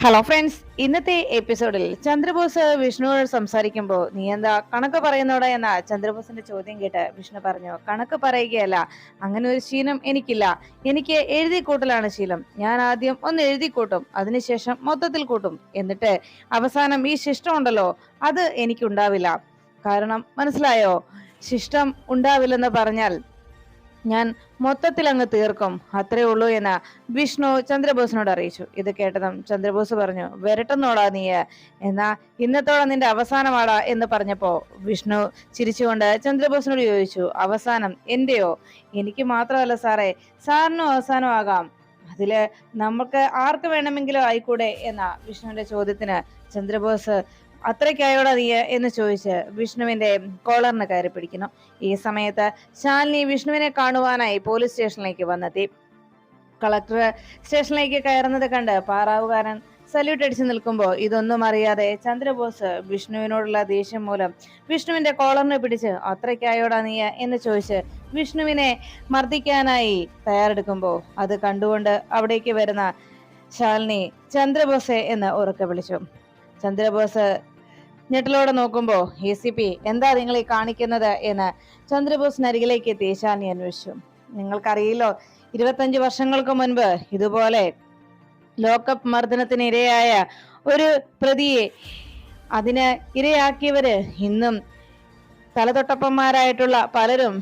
Hello friends ഇന്നത്തെ എപ്പിസോഡിൽ ചന്ദ്രബോസ് വിഷ്ണുവോട് സംസാരിക്കുമ്പോൾ നീ എന്താ കണക്ക് പറയുന്നോടാ എന്ന ചന്ദ്രബോസിന്റെ ചോദ്യം കേട്ട് വിഷ്ണു പറഞ്ഞു കണക്ക് പറയുകയല്ല അങ്ങനെ ഒരു ശീലം എനിക്കില്ല. എനിക്ക് എഴുതി കൂട്ടലാണ് ശീലം. ഞാൻ ആദ്യം ഒന്ന് എഴുതി കൂട്ടും അതിനുശേഷം മൊത്തത്തിൽ കൂട്ടും. എന്നിട്ട് അവസാനം ഈ ശിഷ്ടം ഉണ്ടല്ലോ അത് എനിക്കുണ്ടാവില്ല. കാരണം മനസ്സിലായോ? ശിഷ്ടം ഉണ്ടാവില്ലെന്ന് പറഞ്ഞാൽ ഞാൻ മൊത്തത്തിൽ അങ്ങ് തീർക്കും. അത്രേ ഉള്ളൂ എന്ന് വിഷ്ണു ചന്ദ്രബോസിനോട് അറിയിച്ചു. ഇത് കേട്ടതും ചന്ദ്രബോസ് പറഞ്ഞു വരട്ടെന്നോടാ നീ എന്നാ ഇന്നത്തോടെ നിന്റെ അവസാനമാടാ എന്ന് പറഞ്ഞപ്പോ വിഷ്ണു ചിരിച്ചുകൊണ്ട് ചന്ദ്രബോസിനോട് ചോദിച്ചു അവസാനം എന്റെയോ? എനിക്ക് മാത്രമല്ല സാറേ സാറിനും അവസാനം ആകാം. അതിൽ നമുക്ക് ആർക്ക് വേണമെങ്കിലും ആയിക്കൂടെ? എന്ന വിഷ്ണുവിന്റെ ചോദ്യത്തിന് ചന്ദ്രബോസ് അത്രയ്ക്കായോടാ നീ എന്ന് ചോദിച്ച് വിഷ്ണുവിന്റെ കോളറിന് കയറി പിടിക്കുന്നു. ഈ സമയത്ത് ശാലിനി വിഷ്ണുവിനെ കാണുവാനായി പോലീസ് സ്റ്റേഷനിലേക്ക് വന്നെത്തി. കളക്ടർ സ്റ്റേഷനിലേക്ക് കയറുന്നത് കണ്ട് പാറാവുകാരൻ സല്യൂട്ട് അടിച്ചു നിൽക്കുമ്പോൾ ഇതൊന്നും അറിയാതെ ചന്ദ്രബോസ് വിഷ്ണുവിനോടുള്ള ദേഷ്യം മൂലം വിഷ്ണുവിന്റെ കോളറിനെ പിടിച്ച് അത്രയ്ക്കായോടാ നീ എന്ന് ചോദിച്ച് വിഷ്ണുവിനെ മർദ്ദിക്കാനായി തയ്യാറെടുക്കുമ്പോൾ അത് കണ്ടുകൊണ്ട് അവിടേക്ക് വരുന്ന ശാലിനി ചന്ദ്രബോസെ എന്ന് ഉറക്കെ വിളിച്ചു. ചന്ദ്രബോസ് ഞെട്ടലോടെ നോക്കുമ്പോ എ സി പി എന്താ നിങ്ങൾ ഈ കാണിക്കുന്നത് എന്ന് ചന്ദ്രബോസിനരികിലേക്ക് എത്തി ശാലിനി അന്വേഷിച്ചു. നിങ്ങൾക്കറിയില്ലോ ഇരുപത്തഞ്ച് വർഷങ്ങൾക്ക് മുൻപ് ഇതുപോലെ ലോക്കപ്പ് മർദ്ദനത്തിന് ഇരയായ ഒരു പ്രതിയെ അതിന് ഇരയാക്കിയവര് ഇന്നും തലതൊട്ടപ്പന്മാരായിട്ടുള്ള പലരും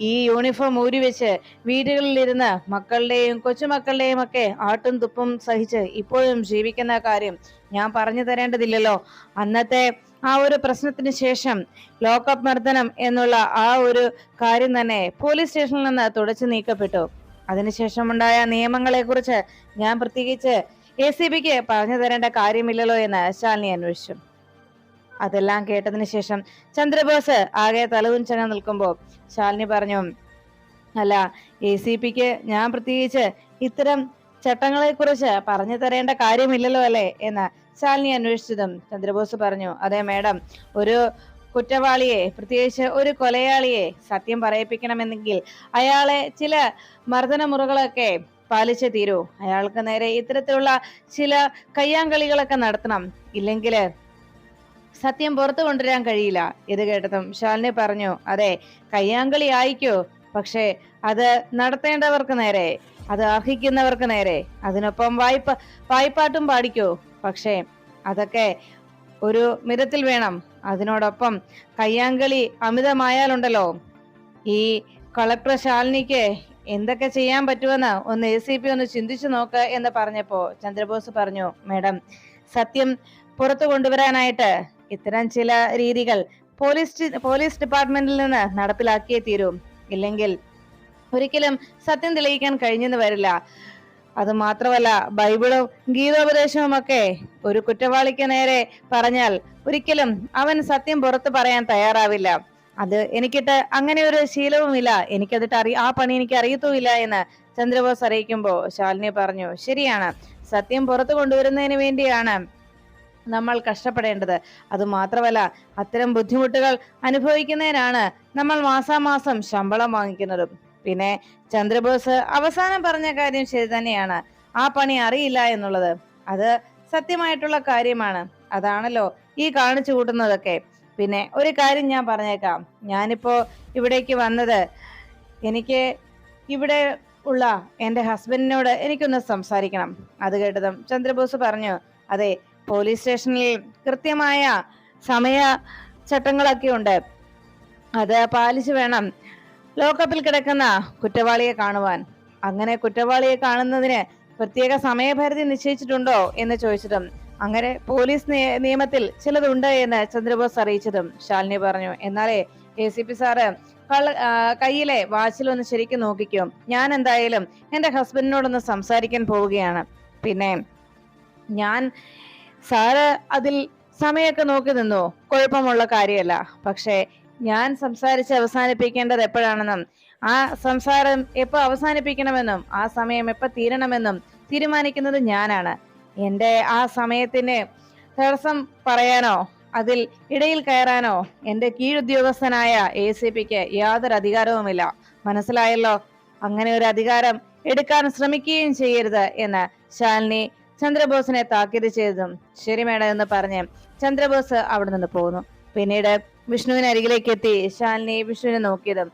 ഈ യൂണിഫോം ഊരി വെച്ച് വീടുകളിലിരുന്ന് മക്കളുടെയും കൊച്ചുമക്കളുടെയും ഒക്കെ ആട്ടും തുപ്പും സഹിച്ച് ഇപ്പോഴും ജീവിക്കുന്ന കാര്യം ഞാൻ പറഞ്ഞു തരേണ്ടതില്ലല്ലോ. അന്നത്തെ ആ ഒരു പ്രശ്നത്തിന് ശേഷം ലോക്കപ്പ് മർദ്ദനം എന്നുള്ള ആ ഒരു കാര്യം തന്നെ പോലീസ് സ്റ്റേഷനിൽ നിന്ന് തുടച്ചു നീക്കപ്പെട്ടു. അതിനുശേഷമുണ്ടായ നിയമങ്ങളെ കുറിച്ച് ഞാൻ പ്രത്യേകിച്ച് എ സി ബിക്ക് പറഞ്ഞു തരേണ്ട കാര്യമില്ലല്ലോ എന്ന് ശാലിനി അന്വേഷിച്ചു. അതെല്ലാം കേട്ടതിന് ശേഷം ചന്ദ്രബോസ് ആകെ തലകുഞ്ചങ്ങ നിൽക്കുമ്പോൾ ശാലിനി പറഞ്ഞു അല്ല എ സി പിക്ക് ഞാൻ പ്രത്യേകിച്ച് ഇത്തരം ചട്ടങ്ങളെ കുറിച്ച് പറഞ്ഞു തരേണ്ട കാര്യമില്ലല്ലോ അല്ലേ? എന്ന് ശാലിനി അന്വേഷിച്ചതും ചന്ദ്രബോസ് പറഞ്ഞു അതെ മേഡം ഒരു കുറ്റവാളിയെ പ്രത്യേകിച്ച് ഒരു കൊലയാളിയെ സത്യം പറയിപ്പിക്കണമെന്നെങ്കിൽ അയാളെ ചില മർദ്ദനമുറകളൊക്കെ പാലിച്ചേ തീരൂ. അയാൾക്ക് നേരെ ഇത്തരത്തിലുള്ള ചില കയ്യാങ്കളികളൊക്കെ നടത്തണം. ഇല്ലെങ്കിൽ സത്യം പുറത്തു കൊണ്ടുവരാൻ കഴിയില്ല. ഇത് കേട്ടതും ശാലിനി പറഞ്ഞു അതെ കയ്യാങ്കളി ആയിക്കോ പക്ഷേ അത് നടത്തേണ്ടവർക്ക് നേരെ അത് അർഹിക്കുന്നവർക്ക് നേരെ. അതിനൊപ്പം വായ്പ വായ്പാട്ടും പാടിക്കോ പക്ഷേ അതൊക്കെ ഒരു മിതത്തിൽ വേണം. അതിനോടൊപ്പം കയ്യാങ്കളി അമിതമായാലുണ്ടല്ലോ. ഈ കളക്ടർ ശാലിനിക്ക് എന്തൊക്കെ ചെയ്യാൻ പറ്റുമെന്ന് ഒന്ന് എ സി പി ഒന്ന് ചിന്തിച്ചു നോക്ക് എന്ന് പറഞ്ഞപ്പോ ചന്ദ്രബോസ് പറഞ്ഞു മേഡം സത്യം പുറത്തു കൊണ്ടുവരാനായിട്ട് ഇത്തരം ചില രീതികൾ പോലീസ് പോലീസ് ഡിപ്പാർട്ട്മെന്റിൽ നിന്ന് നടപ്പിലാക്കിയേ തീരൂ. ഇല്ലെങ്കിൽ ഒരിക്കലും സത്യം തെളിയിക്കാൻ കഴിഞ്ഞെന്ന് വരില്ല. അത് മാത്രമല്ല ബൈബിളും ഗീതോപദേശവും ഒക്കെ ഒരു കുറ്റവാളിക്ക് നേരെ പറഞ്ഞാൽ ഒരിക്കലും അവൻ സത്യം പുറത്തു പറയാൻ തയ്യാറാവില്ല. അത് എനിക്കിട്ട് അങ്ങനെ ഒരു ശീലവുമില്ല. എനിക്കതിട്ട് അറിയ ആ പണി എനിക്ക് അറിയത്തുമില്ല എന്ന് ചന്ദ്രബോസ് അറിയിക്കുമ്പോൾ ശാലിനി പറഞ്ഞു ശരിയാണ്. സത്യം പുറത്തു കൊണ്ടുവരുന്നതിന് വേണ്ടിയാണ് നമ്മൾ കഷ്ടപ്പെടേണ്ടത്. അത് മാത്രമല്ല അത്തരം ബുദ്ധിമുട്ടുകൾ അനുഭവിക്കുന്നതിനാണ് നമ്മൾ മാസാമാസം ശമ്പളം വാങ്ങിക്കുന്നതും. പിന്നെ ചന്ദ്രബോസ് അവസാനം പറഞ്ഞ കാര്യം ശരി തന്നെയാണ്. ആ പണി അറിയില്ല എന്നുള്ളത്. അത് സത്യമായിട്ടുള്ള കാര്യമാണ്. അതാണല്ലോ ഈ കാണിച്ചു കൂട്ടുന്നതൊക്കെ. പിന്നെ ഒരു കാര്യം ഞാൻ പറഞ്ഞേക്കാം. ഞാനിപ്പോ ഇവിടേക്ക് വന്നത് എനിക്ക് ഇവിടെ ഉള്ള എന്റെ ഹസ്ബൻഡിനോട് എനിക്കൊന്ന് സംസാരിക്കണം. അത് കേട്ടതും ചന്ദ്രബോസ് പറഞ്ഞു അതെ പോലീസ് സ്റ്റേഷനിൽ കൃത്യമായ സമയ ചട്ടങ്ങളൊക്കെ ഉണ്ട്. അത് പാലിച്ചു വേണം ലോക്കപ്പിൽ കിടക്കുന്ന കുറ്റവാളിയെ കാണുവാൻ. അങ്ങനെ കുറ്റവാളിയെ കാണുന്നതിന് പ്രത്യേക സമയപരിധി നിശ്ചയിച്ചിട്ടുണ്ടോ എന്ന് ചോദിച്ചതും അങ്ങനെ പോലീസ് നിയമത്തിൽ ചിലതുണ്ട് എന്ന് ചന്ദ്രബോസ് അറിയിച്ചതും ശാലിനി പറഞ്ഞു. എന്നാലേ എ സി പി സാറ് കള്ള കയ്യിലെ വാച്ചിലൊന്ന് ശരിക്കും നോക്കിക്കും. ഞാൻ എന്തായാലും എന്റെ ഹസ്ബൻഡിനോടൊന്ന് സംസാരിക്കാൻ പോവുകയാണ്. പിന്നെ ഞാൻ സാറ് അതിൽ സമയമൊക്കെ നോക്കി നിന്നു. കുഴപ്പമുള്ള കാര്യമല്ല. പക്ഷേ ഞാൻ സംസാരിച്ച് അവസാനിപ്പിക്കേണ്ടത് എപ്പോഴാണെന്നും ആ സംസാരം എപ്പോൾ അവസാനിപ്പിക്കണമെന്നും ആ സമയം എപ്പോൾ തീരണമെന്നും തീരുമാനിക്കുന്നത് ഞാനാണ്. എന്റെ ആ സമയത്തിന് തടസ്സം പറയാനോ അതിൽ ഇടയിൽ കയറാനോ എന്റെ കീഴുദ്യോഗസ്ഥനായ എ സി പിക്ക് യാതൊരു അധികാരവുമില്ല. മനസ്സിലായല്ലോ? അങ്ങനെ ഒരു അധികാരം എടുക്കാൻ ശ്രമിക്കുകയും ചെയ്യരുത് എന്ന് ശാലിനി ചന്ദ്രബോസിനെ താക്കീത് ചെയ്തതും ശരി മേഡം എന്ന് പറഞ്ഞ് ചന്ദ്രബോസ് അവിടെ നിന്ന് പോകുന്നു പിന്നീട് വിഷ്ണുവിന് അരികിലേക്ക് എത്തി ശാലിനി വിഷ്ണുവിനെ നോക്കിയതും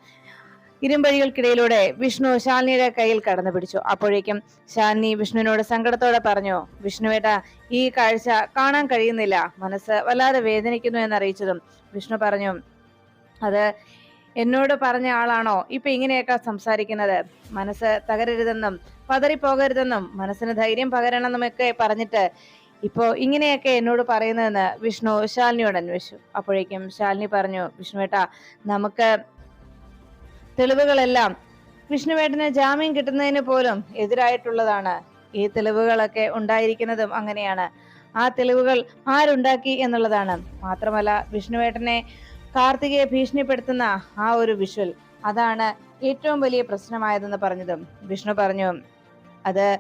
ഇരുമ്പഴികൾക്കിടയിലൂടെ വിഷ്ണു ശാലിനിയുടെ കയ്യിൽ കടന്നു പിടിച്ചു. അപ്പോഴേക്കും ശാലിനി വിഷ്ണുവിനോട് സങ്കടത്തോടെ പറഞ്ഞു വിഷ്ണുവേട്ട ഈ കാഴ്ച കാണാൻ കഴിയുന്നില്ല. മനസ്സ് വല്ലാതെ വേദനിക്കുന്നു എന്നറിയിച്ചതും വിഷ്ണു പറഞ്ഞു അത് എന്നോട് പറഞ്ഞ ആളാണോ? ഇപ്പൊ ഇങ്ങനെയൊക്കെ സംസാരിക്കുന്നത്. മനസ്സ് തകരരുതെന്നും പതറിപ്പോകരുതെന്നും മനസ്സിന് ധൈര്യം പകരണമെന്നൊക്കെ പറഞ്ഞിട്ട് ഇപ്പോ ഇങ്ങനെയൊക്കെ എന്നോട് പറയുന്നതെന്ന് വിഷ്ണു ശാലിനിയോട് അന്വേഷിച്ചു. അപ്പോഴേക്കും ശാലിനി പറഞ്ഞു വിഷ്ണുവേട്ട നമുക്ക് തെളിവുകളെല്ലാം വിഷ്ണുവേട്ടന് ജാമ്യം കിട്ടുന്നതിന് പോലും എതിരായിട്ടുള്ളതാണ്. ഈ തെളിവുകളൊക്കെ ഉണ്ടായിരിക്കുന്നതും അങ്ങനെയാണ്. ആ തെളിവുകൾ ആരുണ്ടാക്കി എന്നുള്ളതാണ്. മാത്രമല്ല വിഷ്ണുവേട്ടനെ കാർത്തികയെ ഭീഷണിപ്പെടുത്തുന്ന ആ ഒരു വിഷ്വൽ അതാണ് ഏറ്റവും വലിയ പ്രശ്നമായതെന്ന് പറഞ്ഞതും. വിഷ്ണു പറഞ്ഞു അത്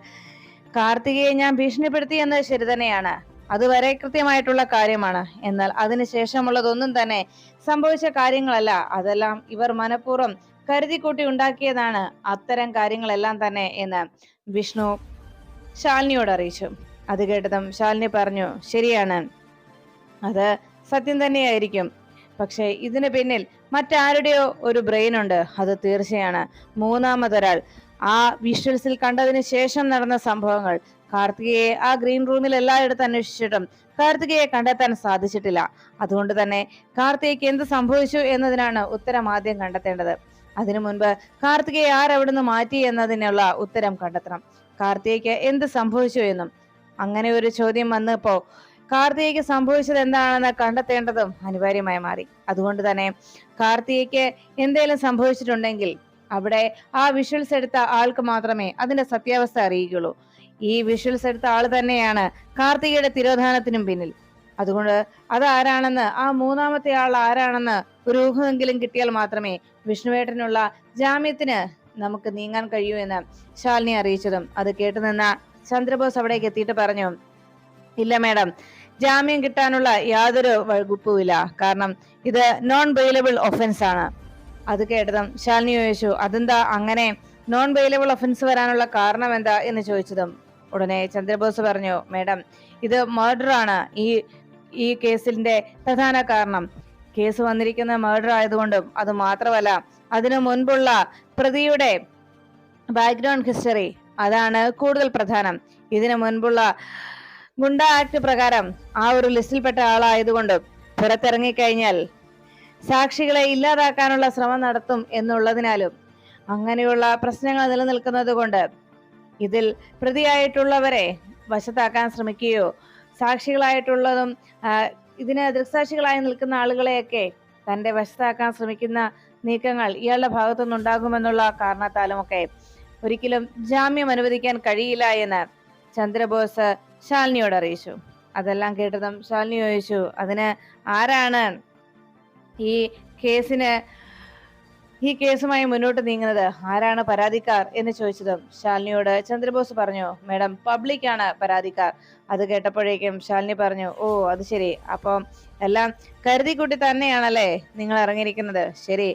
കാർത്തികയെ ഞാൻ ഭീഷണിപ്പെടുത്തി എന്നത് ശരി തന്നെയാണ്. അതുവരെ കൃത്യമായിട്ടുള്ള കാര്യമാണ്. എന്നാൽ അതിനുശേഷമുള്ളതൊന്നും തന്നെ സംഭവിച്ച കാര്യങ്ങളല്ല. അതെല്ലാം ഇവർ മനഃപൂർവം കരുതിക്കൂട്ടി ഉണ്ടാക്കിയതാണ് അത്തരം കാര്യങ്ങളെല്ലാം തന്നെ എന്ന് വിഷ്ണു ശാലിനിയോട് അറിയിച്ചു. അത് കേട്ടതും ശാലിനി പറഞ്ഞു ശരിയാണ്. അത് സത്യം തന്നെയായിരിക്കും. പക്ഷേ ഇതിന് പിന്നിൽ മറ്റാരുടെയോ ഒരു ബ്രെയിൻ ഉണ്ട്. അത് തീർച്ചയാണ്. മൂന്നാമതൊരാൾ ആ വിഷ്വൽസിൽ കണ്ടതിന് ശേഷം നടന്ന സംഭവങ്ങൾ. കാർത്തികയെ ആ ഗ്രീൻ റൂമിൽ എല്ലായിടത്തും അന്വേഷിച്ചിട്ടും കാർത്തികയെ കണ്ടെത്താൻ സാധിച്ചിട്ടില്ല. അതുകൊണ്ട് തന്നെ കാർത്തികയ്ക്ക് എന്ത് സംഭവിച്ചു എന്നതിനാണ് ഉത്തരം ആദ്യം കണ്ടെത്തേണ്ടത്. അതിനു മുൻപ് കാർത്തികയെ ആരവിടുന്ന് മാറ്റി എന്നതിനുള്ള ഉത്തരം കണ്ടെത്തണം. കാർത്തികയ്ക്ക് എന്ത് സംഭവിച്ചു എന്നും. അങ്ങനെ ഒരു ചോദ്യം വന്നപ്പോ കാർത്തികയ്ക്ക് സംഭവിച്ചത് എന്താണെന്ന് കണ്ടെത്തേണ്ടതും അനിവാര്യമായി മാറി. അതുകൊണ്ട് തന്നെ കാർത്തികയ്ക്ക് എന്തെങ്കിലും സംഭവിച്ചിട്ടുണ്ടെങ്കിൽ അവിടെ ആ വിഷ്വൽസ് എടുത്ത ആൾക്ക് മാത്രമേ അതിന്റെ സത്യാവസ്ഥ അറിയുകയുള്ളൂ. ഈ വിഷ്വൽസ് എടുത്ത ആൾ തന്നെയാണ് കാർത്തികയുടെ തിരോധാനത്തിനും പിന്നിൽ. അതുകൊണ്ട് അതാരാണെന്ന് ആ മൂന്നാമത്തെ ആൾ ആരാണെന്ന് ഒരു ഊഹമെങ്കിലും കിട്ടിയാൽ മാത്രമേ വിഷ്ണുവേട്ടനുള്ള ജാമ്യത്തിന് നമുക്ക് നീങ്ങാൻ കഴിയൂ എന്ന് ശാലിനി അറിയിച്ചതും അത് കേട്ടുനിന്ന ചന്ദ്രബോസ് അവിടേക്ക് എത്തിയിട്ട് പറഞ്ഞു ഇല്ല മേഡം ജാമ്യം കിട്ടാനുള്ള യാതൊരു വകുപ്പുമില്ല കാരണം ഇത് നോൺ ബെയിലബിൾ ഒഫൻസ് ആണ്. അത് കേട്ടതും ശാലിനി ചോദിച്ചു അതെന്താ അങ്ങനെ നോൺ വെയിലബിൾ ഒഫൻസ് വരാനുള്ള കാരണം എന്താ? എന്ന് ചോദിച്ചതും ഉടനെ ചന്ദ്രബോസ് പറഞ്ഞു മേഡം ഇത് മർഡർ ആണ്. ഈ ഈ കേസിന്റെ പ്രധാന കാരണം. കേസ് വന്നിരിക്കുന്ന മർഡർ ആയതുകൊണ്ടും അത് മാത്രമല്ല അതിനു മുൻപുള്ള പ്രതിയുടെ ബാക്ക്ഗ്രൗണ്ട് ഹിസ്റ്ററി അതാണ് കൂടുതൽ പ്രധാനം. ഇതിനു മുൻപുള്ള ഗുണ്ട ആക്ട് പ്രകാരം ആ ഒരു ലിസ്റ്റിൽപ്പെട്ട ആളായതുകൊണ്ടും പുറത്തിറങ്ങിക്കഴിഞ്ഞാൽ സാക്ഷികളെ ഇല്ലാതാക്കാനുള്ള ശ്രമം നടത്തും എന്നുള്ളതിനാലും അങ്ങനെയുള്ള പ്രശ്നങ്ങൾ നിലനിൽക്കുന്നത് കൊണ്ട് ഇതിൽ പ്രതിയായിട്ടുള്ളവരെ വശത്താക്കാൻ ശ്രമിക്കുകയോ സാക്ഷികളായിട്ടുള്ളതും ഇതിന് ദൃക്സാക്ഷികളായി നിൽക്കുന്ന ആളുകളെയൊക്കെ തന്റെ വശത്താക്കാൻ ശ്രമിക്കുന്ന നീക്കങ്ങൾ ഇയാളുടെ ഭാഗത്തുനിന്ന് ഉണ്ടാകുമെന്നുള്ള കാരണത്താലുമൊക്കെ ഒരിക്കലും ജാമ്യം അനുവദിക്കാൻ കഴിയില്ല എന്ന് ചന്ദ്രബോസ് ശാലിനിയോട് അറിയിച്ചു. അതെല്ലാം കേട്ടതും ശാലിനി ചോദിച്ചു അതിന് ആരാണ് ഈ കേസിന് ഈ കേസുമായി മുന്നോട്ട് നീങ്ങുന്നത് ആരാണ് പരാതിക്കാർ എന്ന് ചോദിച്ചതും ശാലിനിയോട് ചന്ദ്രബോസ് പറഞ്ഞു മേഡം പബ്ലിക് ആണ് പരാതിക്കാർ. അത് കേട്ടപ്പോഴേക്കും ശാലിനി പറഞ്ഞു ഓ അത് ശരി. അപ്പം എല്ലാം കരുതിക്കുട്ടി തന്നെയാണല്ലേ നിങ്ങൾ ഇറങ്ങിയിരിക്കുന്നത്. ശരി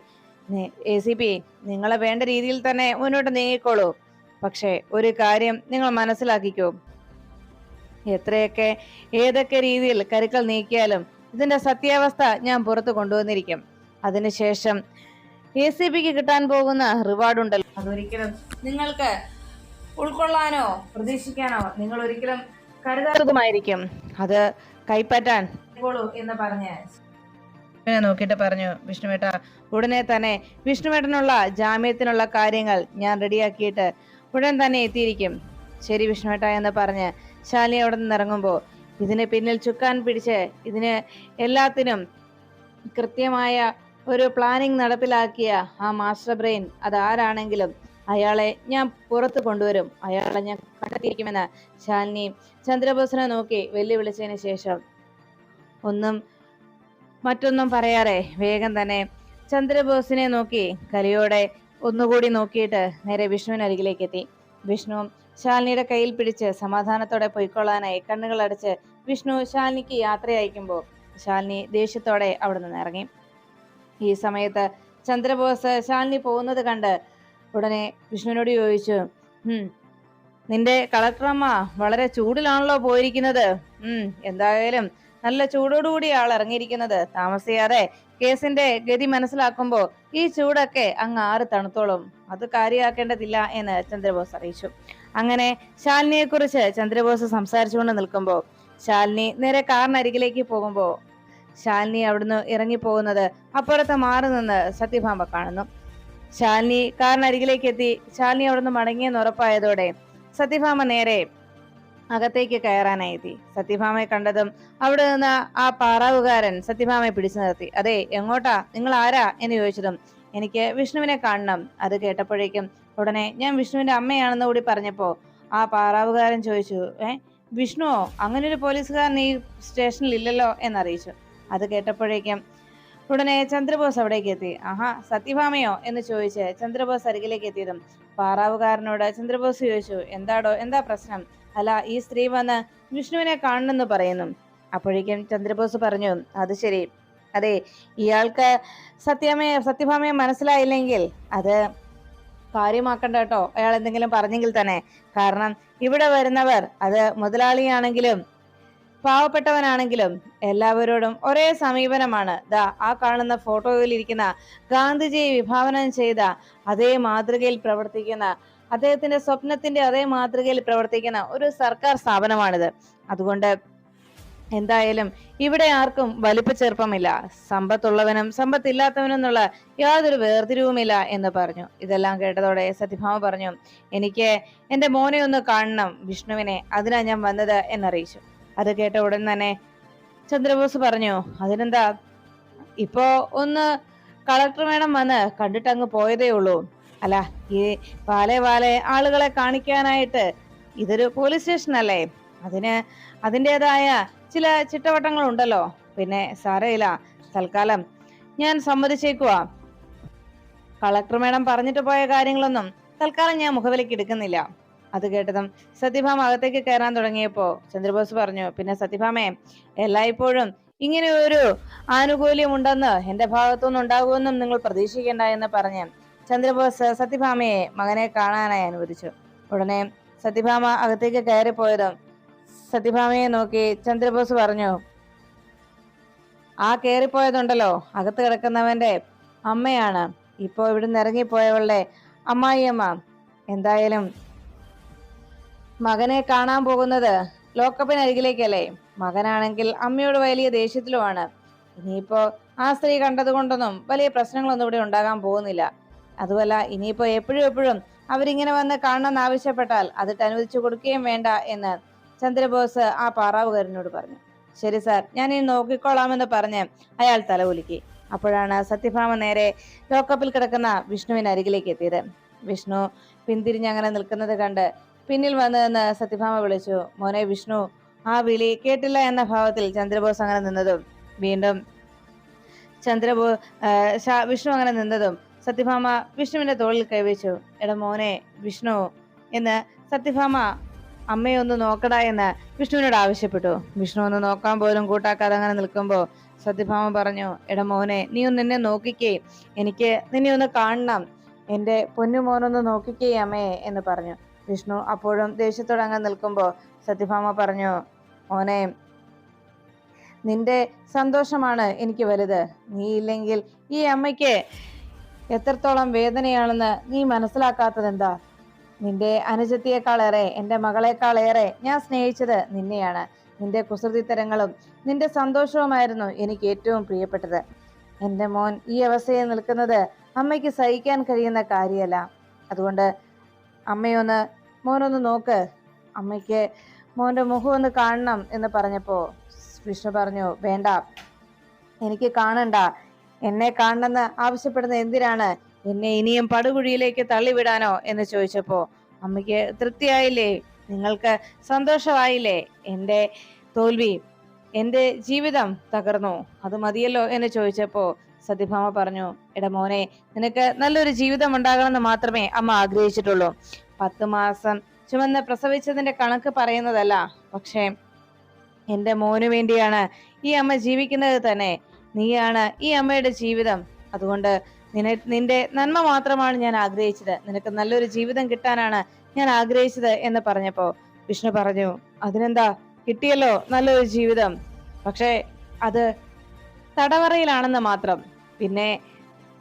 എ സി പി നിങ്ങളെ വേണ്ട രീതിയിൽ തന്നെ മുന്നോട്ട് നീങ്ങിക്കോളൂ. പക്ഷേ ഒരു കാര്യം നിങ്ങൾ മനസ്സിലാക്കിക്കോ. എത്രയൊക്കെ ഏതൊക്കെ രീതിയിൽ കരുക്കൾ നീക്കിയാലും ഇതിന്റെ സത്യാവസ്ഥ ഞാൻ പുറത്തു കൊണ്ടുവന്നിരിക്കും. അതിനുശേഷം എ സി പിക്ക് കിട്ടാൻ പോകുന്ന റിവാർഡ് ഉണ്ടല്ലോ അതൊരിക്കലും നിങ്ങൾക്ക് ഉൾക്കൊള്ളാനോ പ്രതീക്ഷിക്കാനോ നിങ്ങൾ ഒരിക്കലും കരുതാത്തതുമായിരിക്കും. അത് കൈപ്പറ്റാൻ എന്ന് പറഞ്ഞ്. നോക്കിയിട്ട് പറഞ്ഞു വിഷ്ണുവേട്ട ഉടനെ തന്നെ വിഷ്ണുവേട്ടനുള്ള ജാമ്യത്തിനുള്ള കാര്യങ്ങൾ ഞാൻ റെഡിയാക്കിയിട്ട് ഉടൻ തന്നെ എത്തിയിരിക്കും. ശരി വിഷ്ണുവേട്ട എന്ന് പറഞ്ഞ് ശാലിനി അവിടെ നിന്ന് ഇറങ്ങുമ്പോൾ ഇതിന് പിന്നിൽ ചുക്കാൻ പിടിച്ച് ഇതിന് എല്ലാത്തിനും കൃത്യമായ ഒരു പ്ലാനിങ് നടപ്പിലാക്കിയ ആ മാസ്റ്റർ ബ്രെയിൻ അതാരാണെങ്കിലും അയാളെ ഞാൻ പുറത്തു കൊണ്ടുവരും. അയാളെ ഞാൻ കണ്ടെത്തിയിരിക്കുമെന്ന് ശാലിനി ചന്ദ്രബോസിനെ നോക്കി വെല്ലുവിളിച്ചതിന് ശേഷം ഒന്നും മറ്റൊന്നും പറയാതെ വേഗം തന്നെ ചന്ദ്രബോസിനെ നോക്കി കലിയോടെ ഒന്നുകൂടി നോക്കിയിട്ട് നേരെ വിഷ്ണുവിനരികിലേക്ക് എത്തി. വിഷ്ണു ശാലിനിയുടെ കയ്യിൽ പിടിച്ച് സമാധാനത്തോടെ പൊയ്ക്കൊള്ളാനായി കണ്ണുകൾ അടച്ച് വിഷ്ണു ശാലിനിക്ക് യാത്രയയക്കുമ്പോൾ ശാലിനി ദേഷ്യത്തോടെ അവിടെ നിന്ന് ഇറങ്ങി. ഈ സമയത്ത് ചന്ദ്രബോസ് ശാലിനി പോകുന്നത് കണ്ട് ഉടനെ വിഷ്ണുവിനോട് ചോദിച്ചു നിന്റെ കളക്ടറമ്മ വളരെ ചൂടിലാണല്ലോ പോയിരിക്കുന്നത്. ഉം എന്തായാലും നല്ല ചൂടോടുകൂടി ആൾ ഇറങ്ങിയിരിക്കുന്നത്. താമസിയാതെ കേസിന്റെ ഗതി മനസ്സിലാക്കുമ്പോൾ ഈ ചൂടൊക്കെ അങ്ങ് ആറ് തണുത്തോളും. അത് കാര്യമാക്കേണ്ടതില്ല എന്ന് ചന്ദ്രബോസ് അറിയിച്ചു. അങ്ങനെ ശാലിനിയെ കുറിച്ച് ചന്ദ്രബോസ് സംസാരിച്ചുകൊണ്ട് നിൽക്കുമ്പോ ശാലിനി നേരെ കാറിനരികിലേക്ക് പോകുമ്പോ ശാലിനി അവിടുന്ന് ഇറങ്ങിപ്പോകുന്നത് അപ്പുറത്ത് മാറി നിന്ന് സത്യഭാമ കാണുന്നു. ശാലിനി കാറിനരികിലേക്ക് എത്തി. ശാലിനി അവിടുന്ന് മടങ്ങിയെന്ന് ഉറപ്പായതോടെ സത്യഭാമ നേരെ അകത്തേക്ക് കയറാനായി എത്തി. സത്യഭാമയെ കണ്ടതും അവിടെ നിന്ന് ആ പാറാവുകാരൻ സത്യഭാമയെ പിടിച്ചു നിർത്തി. അതെ എങ്ങോട്ടാ? നിങ്ങൾ ആരാ എന്ന് ചോദിച്ചതും എനിക്ക് വിഷ്ണുവിനെ കാണണം. അത് കേട്ടപ്പോഴേക്കും ഉടനെ ഞാൻ വിഷ്ണുവിന്റെ അമ്മയാണെന്ന് കൂടി പറഞ്ഞപ്പോ ആ പാറാവുകാരൻ ചോദിച്ചു ഏ വിഷ്ണുവോ അങ്ങനെ ഒരു പോലീസുകാരൻ ഈ സ്റ്റേഷനിൽ ഇല്ലല്ലോ? എന്നറിയിച്ചു. അത് കേട്ടപ്പോഴേക്കും ഉടനെ ചന്ദ്രബോസ് അവിടേക്ക് എത്തി. ആഹാ സത്യഭാമയോ? എന്ന് ചോദിച്ച് ചന്ദ്രബോസ് അരികിലേക്ക് എത്തിയതും പാറാവുകാരനോട് ചന്ദ്രബോസ് ചോദിച്ചു എന്താടോ എന്താ പ്രശ്നം? അല്ല ഈ സ്ത്രീ വന്ന് വിഷ്ണുവിനെ കാണണമെന്ന് പറയുന്നു. അപ്പോഴേക്കും ചന്ദ്രബോസ് പറഞ്ഞു അത് ശരി. അതെ ഇയാൾക്ക് സത്യമേ സത്യഭാമയെ മനസ്സിലായില്ലെങ്കിൽ അത് കാര്യമാക്കണ്ട കേട്ടോ. അയാൾ എന്തെങ്കിലും പറഞ്ഞെങ്കിൽ തന്നെ. കാരണം ഇവിടെ വരുന്നവർ അത് മുതലാളിയാണെങ്കിലും പാവപ്പെട്ടവനാണെങ്കിലും എല്ലാവരോടും ഒരേ സമീപനമാണ്. ദാ ആ കാണുന്ന ഫോട്ടോയിൽ ഇരിക്കുന്ന ഗാന്ധിജിയെ വിഭാവനം ചെയ്ത അതേ മാതൃകയിൽ പ്രവർത്തിക്കുന്ന അദ്ദേഹത്തിന്റെ സ്വപ്നത്തിന്റെ അതേ മാതൃകയിൽ പ്രവർത്തിക്കുന്ന ഒരു സർക്കാർ സ്ഥാപനമാണിത്. അതുകൊണ്ട് എന്തായാലും ഇവിടെ ആർക്കും വലിപ്പ ചെറുപ്പമില്ല. സമ്പത്തുള്ളവനും സമ്പത്തില്ലാത്തവനും എന്നുള്ള യാതൊരു വേർതിരിവുമില്ല എന്ന് പറഞ്ഞു. ഇതെല്ലാം കേട്ടതോടെ സത്യഭാമ പറഞ്ഞു എനിക്ക് എന്റെ മോനെ ഒന്ന് കാണണം വിഷ്ണുവിനെ. അതിനാ ഞാൻ വന്നത് എന്നറിയിച്ചു. അത് കേട്ട ഉടൻ തന്നെ ചന്ദ്രബോസ് പറഞ്ഞു അതിനെന്താ? ഇപ്പോ ഒന്ന് കളക്ടർ വേണം വന്ന് കണ്ടിട്ട് അങ്ങ് പോയതേ ഉള്ളൂ. അല്ല ഈ വാലെ വാലെ ആളുകളെ കാണിക്കാനായിട്ട് ഇതൊരു പോലീസ് സ്റ്റേഷൻ അല്ലേ അതിന് അതിന്റെതായ ചില ചിട്ടവട്ടങ്ങൾ ഉണ്ടല്ലോ പിന്നെ സാരയില്ല തൽക്കാലം ഞാൻ സമ്മതിച്ചേക്കുവാ. കളക്ടർ മേഡം പറഞ്ഞിട്ട് പോയ കാര്യങ്ങളൊന്നും തൽക്കാലം ഞാൻ മുഖവിലേക്ക് എടുക്കുന്നില്ല. അത് കേട്ടതും സത്യഭാമ അകത്തേക്ക് കയറാൻ തുടങ്ങിയപ്പോ ചന്ദ്രബോസ് പറഞ്ഞു പിന്നെ സത്യഭാമേ എല്ലായ്പ്പോഴും ഇങ്ങനെ ഒരു ആനുകൂല്യം ഉണ്ടെന്ന് എന്റെ ഭാഗത്തുനിന്ന് ഉണ്ടാകുമെന്നും നിങ്ങൾ പ്രതീക്ഷിക്കേണ്ട എന്ന് പറഞ്ഞ് ചന്ദ്രബോസ് സത്യഭാമയെ മകനെ കാണാനായി അനുവദിച്ചു. ഉടനെ സത്യഭാമ അകത്തേക്ക് കയറിപ്പോയതും സത്യഭാമയെ നോക്കി ചന്ദ്രബോസ് പറഞ്ഞു ആ കയറിപ്പോയതുണ്ടല്ലോ അകത്ത് കിടക്കുന്നവന്റെ അമ്മയാണ്. ഇപ്പോ ഇവിടുന്ന് ഇറങ്ങിപ്പോയവളുടെ അമ്മായിയമ്മ. എന്തായാലും മകനെ കാണാൻ പോകുന്നത് ലോക്കപ്പിനരികിലേക്കല്ലേ? മകനാണെങ്കിൽ അമ്മയോട് വലിയ ദേഷ്യത്തിലുമാണ്. ഇനിയിപ്പോ ആ സ്ത്രീ കണ്ടതുകൊണ്ടൊന്നും വലിയ പ്രശ്നങ്ങളൊന്നും ഇവിടെ ഉണ്ടാകാൻ പോകുന്നില്ല. അതുമല്ല ഇനിയിപ്പോ എപ്പോഴും എപ്പോഴും അവരിങ്ങനെ വന്ന് കാണണമെന്ന് ആവശ്യപ്പെട്ടാൽ അതിട്ട് അനുവദിച്ചു കൊടുക്കുകയും വേണ്ട എന്ന് ചന്ദ്രബോസ് ആ പാറാവുകാരനോട് പറഞ്ഞു ശരി സാർ ഞാൻ ഈ നോക്കിക്കോളാമെന്ന് പറഞ്ഞ് അയാൾ തലകുലുക്കി അപ്പോഴാണ് സത്യഭാമ നേരെ ലോക്കപ്പിൽ കിടക്കുന്ന വിഷ്ണുവിന് അരികിലേക്ക് എത്തിയത്. വിഷ്ണു പിന്തിരിഞ്ഞങ്ങനെ നിൽക്കുന്നത് കണ്ട് പിന്നിൽ വന്നു നിന്ന് സത്യഭാമ വിളിച്ചു മോനെ വിഷ്ണു ആ വിളി കേട്ടില്ല എന്ന ഭാവത്തിൽ ചന്ദ്രബോസ് അങ്ങനെ നിന്നതും വീണ്ടും ചന്ദ്രബോ വിഷ്ണു അങ്ങനെ നിന്നതും സത്യഭാമ വിഷ്ണുവിന്റെ തോളിൽ കൈവച്ചു. എടാ മോനെ വിഷ്ണു എന്ന് സത്യഭാമ അമ്മയെ ഒന്ന് നോക്കടാ എന്ന് വിഷ്ണുവിനോട് ആവശ്യപ്പെട്ടു. വിഷ്ണു ഒന്ന് നോക്കാൻ പോലും കൂട്ടാക്കാതെ അങ്ങനെ നിൽക്കുമ്പോൾ സത്യഭാമ പറഞ്ഞു എടാ മോനെ നീ ഒന്ന് എന്നെ നോക്കിക്കേ. എനിക്ക് നിന്നെ ഒന്ന് കാണണം. എന്റെ പൊന്നു മോനൊന്ന് നോക്കിക്കേ അമ്മേ എന്ന് പറഞ്ഞു. വിഷ്ണു അപ്പോഴും ദേഷ്യത്തോടെ അങ്ങനെ നിൽക്കുമ്പോൾ സത്യഭാമ പറഞ്ഞു മോനെ നിന്റെ സന്തോഷമാണ് എനിക്ക് വലുത്. നീ ഇല്ലെങ്കിൽ ഈ അമ്മയ്ക്ക് എത്രത്തോളം വേദനയാണെന്ന് നീ മനസ്സിലാക്കാത്തത് എന്താ നിന്റെ അനുജത്തിയേക്കാളേറെ എന്റെ മകളെക്കാളേറെ ഞാൻ സ്നേഹിച്ചത് നിന്നെയാണ്. നിന്റെ കുസൃതിത്തരങ്ങളും നിന്റെ സന്തോഷവുമായിരുന്നു എനിക്ക് ഏറ്റവും പ്രിയപ്പെട്ടത്. എന്റെ മോൻ ഈ അവസ്ഥയിൽ നിൽക്കുന്നത് അമ്മയ്ക്ക് സഹിക്കാൻ കഴിയുന്ന കാര്യമല്ല. അതുകൊണ്ട് അമ്മയൊന്ന് മോനൊന്ന് നോക്ക്. അമ്മയ്ക്ക് മോന്റെ മുഖം ഒന്ന് കാണണം എന്ന് പറഞ്ഞപ്പോൾ വിഷ്ണു പറഞ്ഞു വേണ്ട എനിക്ക് കാണണ്ട. എന്നെ കാണണമെന്ന് ആവശ്യപ്പെടുന്ന എന്തിനാണ് എന്നെ ഇനിയും പടുകുഴിയിലേക്ക് തള്ളിവിടാനോ എന്ന് ചോദിച്ചപ്പോ അമ്മയ്ക്ക് തൃപ്തിയായില്ലേ? നിങ്ങൾക്ക് സന്തോഷമായില്ലേ? എന്റെ തോൽവി എന്റെ ജീവിതം തകർന്നു അത് മതിയല്ലോ? എന്ന് ചോദിച്ചപ്പോ സത്യഭാമ പറഞ്ഞു എടാ മോനെ നിനക്ക് നല്ലൊരു ജീവിതം ഉണ്ടാകണമെന്ന് മാത്രമേ അമ്മ ആഗ്രഹിച്ചിട്ടുള്ളൂ. പത്ത് മാസം ചുമന്ന് പ്രസവിച്ചതിന്റെ കണക്ക് പറയുന്നതല്ല പക്ഷേ എന്റെ മോനു വേണ്ടിയാണ് ഈ അമ്മ ജീവിക്കുന്നത് തന്നെ. നീയാണ് ഈ അമ്മയുടെ ജീവിതം. അതുകൊണ്ട് നിന നിന്റെ നന്മ മാത്രമാണ് ഞാൻ ആഗ്രഹിച്ചത്. നിനക്ക് നല്ലൊരു ജീവിതം കിട്ടാനാണ് ഞാൻ ആഗ്രഹിച്ചത് എന്ന് പറഞ്ഞപ്പോ വിഷ്ണു പറഞ്ഞു അതിനെന്താ? കിട്ടിയല്ലോ നല്ലൊരു ജീവിതം. പക്ഷേ അത് തടവറയിലാണെന്ന് മാത്രം. പിന്നെ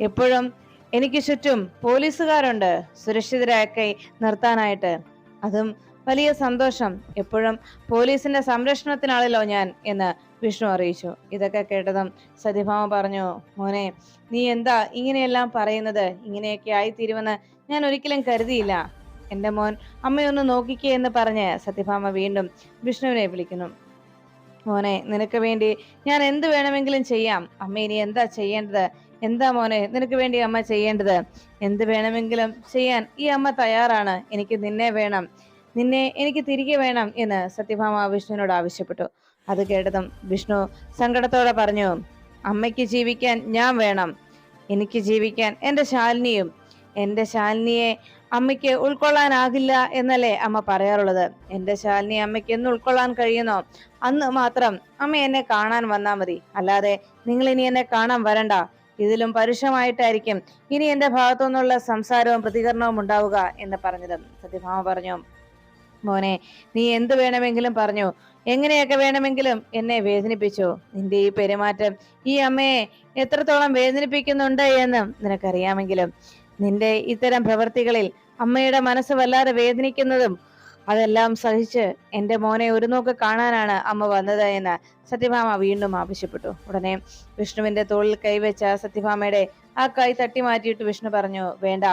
എപ്പോഴും എനിക്ക് ചുറ്റും പോലീസുകാരുണ്ട്. സുരക്ഷിതരാക്കി നിർത്താനായിട്ട്. അതും വലിയ സന്തോഷം. എപ്പോഴും പോലീസിന്റെ സംരക്ഷണത്തിനാണല്ലോ ഞാൻ എന്ന് വിഷ്ണു അറിയിച്ചു. ഇതൊക്കെ കേട്ടതും സതിഭാമ പറഞ്ഞു മോനെ നീ എന്താ ഇങ്ങനെയെല്ലാം പറയുന്നത്? ഇങ്ങനെയൊക്കെ ആയിത്തീരുമെന്ന് ഞാൻ ഒരിക്കലും കരുതിയില്ല. എന്റെ മോൻ അമ്മയൊന്ന് നോക്കിക്കേ എന്ന് പറഞ്ഞ് സത്യഭാമ വീണ്ടും വിഷ്ണുവിനെ വിളിക്കുന്നു. മോനെ നിനക്ക് വേണ്ടി ഞാൻ എന്ത് വേണമെങ്കിലും ചെയ്യാം. അമ്മ ഇനി എന്താ ചെയ്യേണ്ടത്? എന്താ മോനെ നിനക്ക് വേണ്ടി അമ്മ ചെയ്യേണ്ടത്? എന്ത് വേണമെങ്കിലും ചെയ്യാൻ ഈ അമ്മ തയ്യാറാണ്. എനിക്ക് നിന്നെ വേണം. നിന്നെ എനിക്ക് തിരികെ വേണം എന്ന് സത്യഭാമ വിഷ്ണുവിനോട് ആവശ്യപ്പെട്ടു. അത് കേട്ടതും വിഷ്ണു സങ്കടത്തോടെ പറഞ്ഞു അമ്മയ്ക്ക് ജീവിക്കാൻ ഞാൻ വേണം. എനിക്ക് ജീവിക്കാൻ എന്റെ ശാലിനിയും എന്റെ ശാലിനിയെ അമ്മയ്ക്ക് ഉൾക്കൊള്ളാനാകില്ല എന്നല്ലേ അമ്മ പറയാറുള്ളത്. എന്റെ ശാലിനി അമ്മയ്ക്ക് എന്ന് ഉൾക്കൊള്ളാൻ കഴിയുന്നോ? അന്ന് മാത്രം അമ്മ എന്നെ കാണാൻ വന്നാൽ മതി. അല്ലാതെ നിങ്ങൾ ഇനി എന്നെ കാണാൻ വരണ്ട. ഇതിലും പരുഷമായിട്ടായിരിക്കും ഇനി എന്റെ ഭാഗത്തു നിന്നുള്ള സംസാരവും പ്രതികരണവും ഉണ്ടാവുക എന്ന് പറഞ്ഞത്. സത്യഭാമ പറഞ്ഞു മോനെ നീ എന്ത് വേണമെങ്കിലും പറഞ്ഞു. എങ്ങനെയൊക്കെ വേണമെങ്കിലും എന്നെ വേദനിപ്പിച്ചു? നിന്റെ ഈ പെരുമാറ്റം ഈ അമ്മയെ എത്രത്തോളം വേദനിപ്പിക്കുന്നുണ്ട് എന്ന് നിനക്കറിയാമെങ്കിലും നിന്റെ ഇത്തരം പ്രവൃത്തികളിൽ അമ്മയുടെ മനസ്സ് വല്ലാതെ വേദനിക്കുന്നതും അതെല്ലാം സഹിച്ച് എന്റെ മോനെ ഒരു നോക്ക് കാണാനാണ് അമ്മ വന്നത് എന്ന് സത്യഭാമ വീണ്ടും ആവശ്യപ്പെട്ടു. ഉടനെ വിഷ്ണുവിന്റെ തോളിൽ കൈവച്ച സത്യഭാമയുടെ ആ കൈ തട്ടി മാറ്റിയിട്ട് വിഷ്ണു പറഞ്ഞു വേണ്ട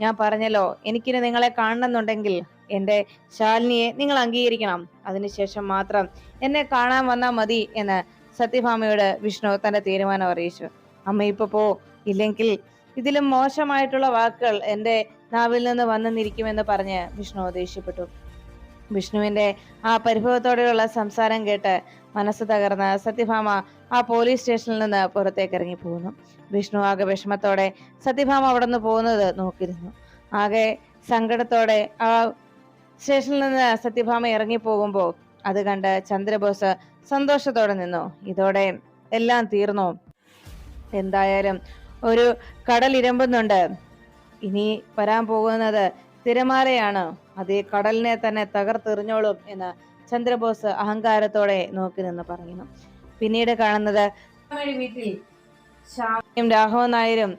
ഞാൻ പറഞ്ഞല്ലോ എനിക്കിനി നിങ്ങളെ കാണണമെന്നുണ്ടെങ്കിൽ എന്റെ ശാലിനിയെ നിങ്ങൾ അംഗീകരിക്കണം. അതിനുശേഷം മാത്രം എന്നെ കാണാൻ വന്നാൽ മതി എന്ന് സത്യഭാമയോട് വിഷ്ണു തന്റെ തീരുമാനം അറിയിച്ചു. അമ്മ ഇപ്പൊ പോ. ഇല്ലെങ്കിൽ ഇതിലും മോശമായിട്ടുള്ള വാക്കുകൾ എന്റെ നാവിൽ നിന്ന് വന്നു നിൽക്കുമെന്ന് പറഞ്ഞ് വിഷ്ണു ദേഷ്യപ്പെട്ടു. വിഷ്ണുവിന്റെ ആ പരിഭവത്തോടെയുള്ള സംസാരം കേട്ട് മനസ്സ് തകർന്ന സത്യഭാമ ആ പോലീസ് സ്റ്റേഷനിൽ നിന്ന് പുറത്തേക്ക് ഇറങ്ങി പോകുന്നു. വിഷ്ണു ആകെ വിഷമത്തോടെ സത്യഭാമ അവിടെ നിന്ന് പോകുന്നത് നോക്കിയിരുന്നു. ആകെ സങ്കടത്തോടെ ആ സ്റ്റേഷനിൽ നിന്ന് സത്യഭാമ ഇറങ്ങി പോകുമ്പോ അത് കണ്ട് ചന്ദ്രബോസ് സന്തോഷത്തോടെ നിന്നു. ഇതോടെ എല്ലാം തീർന്നു. എന്തായാലും ഒരു കടൽ ഇരമ്പുന്നുണ്ട്. ഇനി വരാൻ പോകുന്നത് തിരമാലയാണ്. അത് ഈ കടലിനെ തന്നെ തകർത്തെറിഞ്ഞോളും എന്ന് ചന്ദ്രബോസ് അഹങ്കാരത്തോടെ നോക്കി നിന്ന് പറയുന്നു. പിന്നീട് കാണുന്നത് വീട്ടിൽ ശ്യാമിയും രാഘവൻ നായരും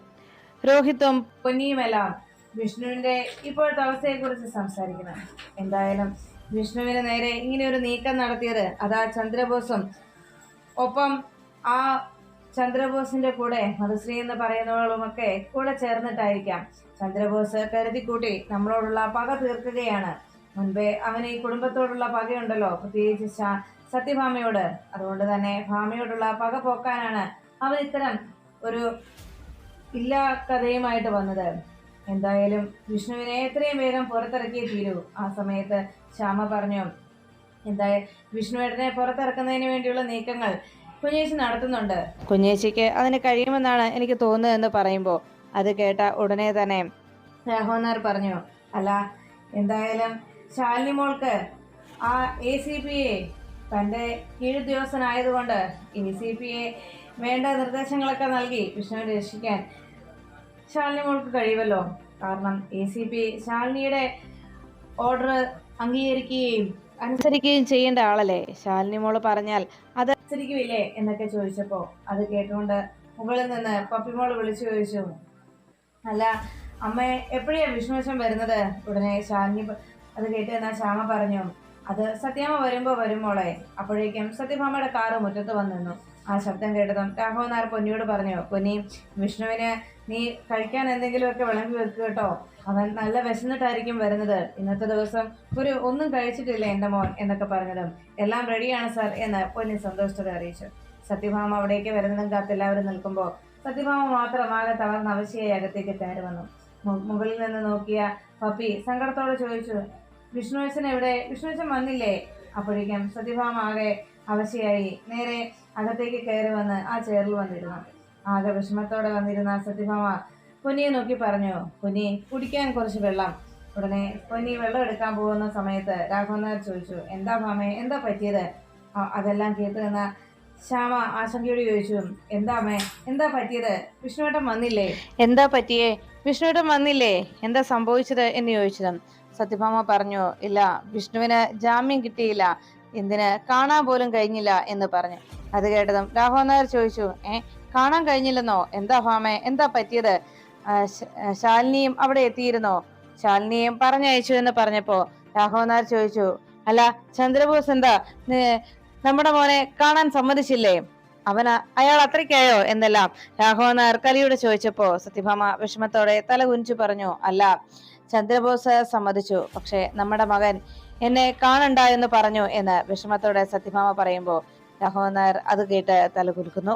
രോഹിത്തും പൊന്നിയുമെല്ലാം വിഷ്ണുവിന്റെ ഇപ്പോഴത്തെ അവസ്ഥയെ കുറിച്ച് സംസാരിക്കണം. എന്തായാലും വിഷ്ണുവിന് നേരെ ഇങ്ങനെ ഒരു നീക്കം നടത്തിയത് അതാ ചന്ദ്രബോസും. ഒപ്പം ആ ചന്ദ്രബോസിന്റെ കൂടെ മധുശ്രീ എന്ന് പറയുന്നവളുമൊക്കെ കൂടെ ചേർന്നിട്ടായിരിക്കാം. ചന്ദ്രബോസ് കരുതിക്കൂട്ടി നമ്മളോടുള്ള പക തീർക്കുകയാണ്. മുൻപേ അവന് ഈ കുടുംബത്തോടുള്ള പകയുണ്ടല്ലോ പ്രത്യേകിച്ച് സത്യഭാമയോട്. അതുകൊണ്ട് തന്നെ ഭാമയോടുള്ള പക പോക്കാനാണ് അവൻ ഇത്തരം ഒരു ഇല്ലാ കഥയുമായിട്ട് വന്നത്. എന്തായാലും വിഷ്ണുവിനെ എത്രയും വേഗം പുറത്തിറക്കിയേ തീരൂ. ആ സമയത്ത് ശ്യാമ പറഞ്ഞു എന്തായാലും വിഷ്ണുവേട്ടനെ പുറത്തിറക്കുന്നതിന് വേണ്ടിയുള്ള നീക്കങ്ങൾ കുഞ്ഞേച്ചി നടത്തുന്നുണ്ട്. കുഞ്ഞേച്ചിക്ക് അതിന് കഴിയുമെന്നാണ് എനിക്ക് തോന്നുന്നതെന്ന് പറയുമ്പോൾ അത് കേട്ട ഉടനെ തന്നെ രാഹോനാർ പറഞ്ഞു അല്ല എന്തായാലും ശാലിനി മോൾക്ക് ആ എ സി പി എ തന്റെ കീഴുദ്യോഗസ്ഥനായതുകൊണ്ട് എ സി പി എ വേണ്ട നിർദ്ദേശങ്ങളൊക്കെ നൽകി വിഷ്ണുവിനെ രക്ഷിക്കാൻ ശാലിനി മോൾക്ക് കഴിയുമല്ലോ? കാരണം എ സി പി ശാലിനിയുടെ ഓർഡർ അംഗീകരിക്കുകയും അനുസരിക്കുകയും ചെയ്യേണ്ട ആളല്ലേ? ശാലിനി മോൾ പറഞ്ഞാൽ അത് അനുസരിക്കില്ലേ എന്നൊക്കെ ചോദിച്ചപ്പോ അത് കേട്ടുകൊണ്ട് മുകളിൽ നിന്ന് പപ്പിമോൾ വിളിച്ചു ചോദിച്ചു. അല്ല അമ്മ എപ്പോഴാ വിഷ്ണുവശം വരുന്നത്? ഉടനെ ശാലിനി അത് കേട്ട് എന്നാ ശ്യാമ പറഞ്ഞു. അത് സത്യാമ്മ വരുമ്പോ വരുമ്പോളെ അപ്പോഴേക്കും സത്യഭാമയുടെ കാറ് മുറ്റത്ത് വന്നിരുന്നു ആ ശബ്ദം കേട്ടതും. രാഘവൻ നായർ പൊന്നിയോട് പറഞ്ഞു പൊന്നി വിഷ്ണുവിന് നീ കഴിക്കാൻ എന്തെങ്കിലുമൊക്കെ വിളമ്പി വെക്കുക കേട്ടോ. അവൻ നല്ല വിശന്നിട്ടായിരിക്കും വരുന്നത്. ഇന്നത്തെ ദിവസം ഒരു ഒന്നും കഴിച്ചിട്ടില്ല എന്റെ മോൻ എന്നൊക്കെ പറഞ്ഞതും. എല്ലാം റെഡിയാണ് സാർ എന്ന് പൊന്നി സന്തോഷത്തോടെ അറിയിച്ചു. സത്യഭാമ അവിടേക്ക് വരുന്നതും കാത്ത് എല്ലാവരും നിൽക്കുമ്പോൾ സത്യഭാമ മാത്രം ആകെ തളർന്ന അവശയായി അകത്തേക്ക് കയറി വന്നു. മുകളിൽ നിന്ന് നോക്കിയ പപ്പി സങ്കടത്തോടെ ചോദിച്ചു വിഷ്ണുവച്ചൻ എവിടെ? വിഷ്ണുവച്ചൻ വന്നില്ലേ? അപ്പോഴേക്കും സത്യഭാമ ആകെ അവശയായി. നേരെ അകത്തേക്ക് കയറി വന്ന് ആ ചെയറിൽ വന്നിരുന്നു. ആകെ വിഷമത്തോടെ വന്നിരുന്ന സത്യഭാമ പൊന്നിയെ നോക്കി പറഞ്ഞു പൊന്നി കുടിക്കാൻ കുറച്ച് വെള്ളം. ഉടനെ പൊന്നി വെള്ളം എടുക്കാൻ പോകുന്ന സമയത്ത് രാഘവനാർ ചോദിച്ചു എന്താ ഭാമേ എന്താ പറ്റിയത്? അതെല്ലാം കേട്ട് നിന്ന ശ്യാമ ആശങ്കയോട് ചോദിച്ചു എന്താ അമ്മേ എന്താ പറ്റിയത്? വിഷ്ണുവേട്ടൻ വന്നില്ലേ? എന്താ പറ്റിയേ? വിഷ്ണുവേട്ടൻ വന്നില്ലേ? എന്താ സംഭവിച്ചത്? എന്ന് ചോദിച്ചത് സത്യഭാമ പറഞ്ഞു ഇല്ല വിഷ്ണുവിന് ജാമ്യം കിട്ടിയില്ല. എന്തിന്? കാണാൻ പോലും കഴിഞ്ഞില്ല എന്ന് പറഞ്ഞു. അത് കേട്ടതും രാഘവൻ നായർ ചോദിച്ചു ഏ കാണാൻ കഴിഞ്ഞില്ലെന്നോ? എന്താ ഭാമേ? എന്താ പറ്റിയത്? ശാലിനിയും അവിടെ എത്തിയിരുന്നോ. ശാലിനിയും പറഞ്ഞയച്ചു എന്ന് പറഞ്ഞപ്പോ രാഘവൻ നായർ ചോദിച്ചു അല്ല ചന്ദ്രബോസ് എന്താ? നമ്മുടെ മോനെ കാണാൻ സമ്മതിച്ചില്ലേ? അവന അയാൾ അത്രയ്ക്കായോ? എന്നെല്ലാം രാഘവൻ നായർ കലിയോട് ചോദിച്ചപ്പോ സത്യഭാമ വിഷമത്തോടെ തല കുനിച്ചു പറഞ്ഞു അല്ല ചന്ദ്രബോസ് സമ്മതിച്ചു. പക്ഷെ നമ്മുടെ മകൻ എന്നെ കാണണ്ട എന്ന് പറഞ്ഞു എന്ന് വിഷമത്തോടെ സത്യഭാമ പറയുമ്പോൾ രാഘവൻ നായർ അത് കേട്ട് തല കുലുക്കുന്നു.